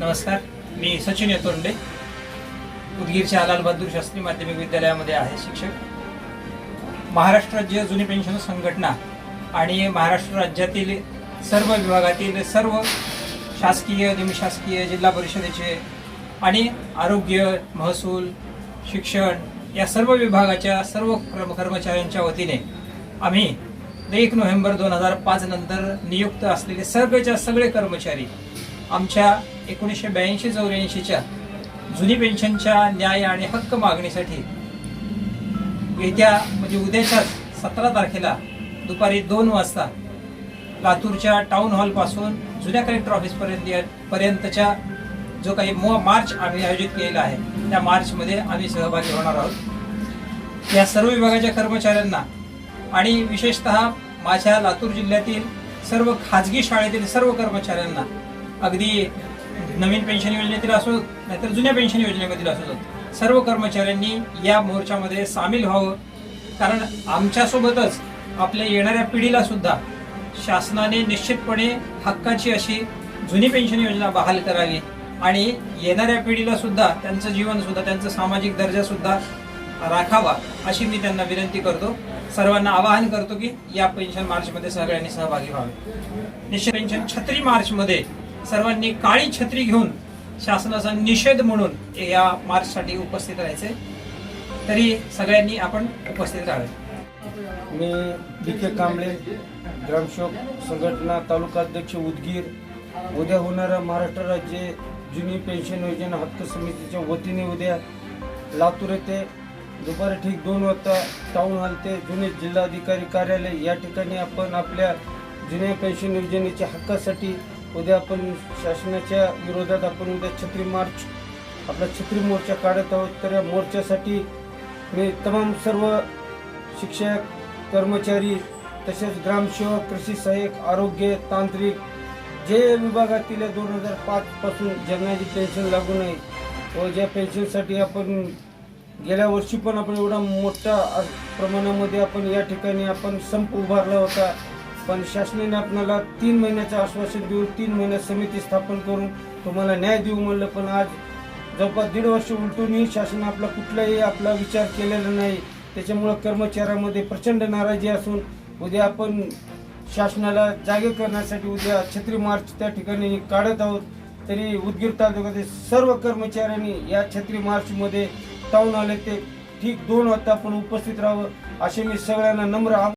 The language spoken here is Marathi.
नमस्कार मी सचिन येतोंडे उदगीरच्या लाल बहादूर शास्त्री माध्यमिक विद्यालयामध्ये आहे शिक्षक. महाराष्ट्र राज्य जुनी पेन्शन संघटना आणि महाराष्ट्र राज्यातील सर्व विभागातील सर्व शासकीय निमशासकीय जिल्हा परिषदेचे आणि आरोग्य महसूल शिक्षण या सर्व विभागाच्या सर्व कर्मचाऱ्यांच्या वतीने आम्ही एक नोव्हेंबर दोन हजार पाच नंतर नियुक्त असलेले सर्वच्या सगळे कर्मचारी आमच्या एकोणीसशे ब्याऐंशी चौऱ्याऐंशीच्या जुनी पेन्शनच्या न्याय आणि हक्क मागणीसाठी येत्या म्हणजे उद्याच्याच सतरा तारखेला दुपारी दोन वाजता लातूरच्या टाउन हॉलपासून जुन्या कलेक्टर ऑफिसपर्यंत पर्यंतच्या जो काही मो मार्च आम्ही आयोजित केलेला आहे त्या मार्चमध्ये आम्ही सहभागी होणार आहोत. या सर्व विभागाच्या कर्मचाऱ्यांना आणि विशेषतः माझ्या लातूर जिल्ह्यातील सर्व खाजगी शाळेतील सर्व कर्मचाऱ्यांना अगदी नवीन पेन्शन योजनेतील असो नाहीतर जुन्या पेन्शन योजनेमधील असो सर्व कर्मचाऱ्यांनी या मोर्चामध्ये सामील व्हावं. कारण आमच्यासोबतच आपल्या येणाऱ्या पिढीला सुद्धा शासनाने निश्चितपणे हक्काची अशी जुनी पेन्शन योजना बहाल करावी. आणि येणाऱ्या पिढीला सुद्धा त्यांचं जीवन सुद्धा त्यांचं सामाजिक दर्जा सुद्धा राखावा अशी मी त्यांना विनंती करतो. सर्वांना आवाहन करतो की या पेन्शन मार्चमध्ये सगळ्यांनी सहभागी व्हावे. निश्चित पेन्शन छत्री मार्चमध्ये सर्वांनी काळी छत्री घेऊन शासनाचा निषेध म्हणून या मार्चसाठी उपस्थित राहायचे. तरी सगळ्यांनी आपण उपस्थित राहावे. मी डी के कांबळे ग्रामसेवक संघटना तालुका अध्यक्ष उदगीर उद्या होणारा महाराष्ट्र राज्य जुनी पेन्शन योजना हक्क समितीच्या वतीने उद्या लातूर येथे दुपारी ठीक दोन वाजता टाऊन हॉल ते जुने जिल्हाधिकारी कार्यालय या ठिकाणी आपण आपल्या जुन्या पेन्शन योजनेच्या हक्कासाठी उद्या आपण शासनाच्या विरोधात आपण उद्या छत्री मार्च आपला छत्री मोर्चा काढत आहोत. तर या मोर्चासाठी मी तमाम सर्व शिक्षक कर्मचारी तसेच ग्रामसेवक कृषी सहाय्यक आरोग्य तांत्रिक जे विभागातील दोन हजार पाचपासून ज्यांना जी पेन्शन लागू नाही व ज्या पेन्शनसाठी आपण गेल्या वर्षी पण आपण एवढा मोठ्या प्रमाणामध्ये आपण या ठिकाणी आपण संप उभारला होता. पण शासनाने आपल्याला तीन महिन्याचं आश्वासन देऊन तीन महिन्यात समिती स्थापन करून तुम्हाला न्याय देऊ म्हणलं पण आज जवळपास दीड वर्ष उलटूनही शासन आपला कुठलाही आपला विचार केलेला नाही. त्याच्यामुळं कर्मचाऱ्यामध्ये प्रचंड नाराजी असून उद्या आपण शासनाला जागे करण्यासाठी उद्या छत्री मार्च त्या ठिकाणी काढत आहोत. तरी उदगीर तालुक्यातील सर्व कर्मचाऱ्यांनी या छत्री मार्चमध्ये टाऊन आले ते ठीक दोन वाजता आपण उपस्थित राहावं असे मी सगळ्यांना नम्र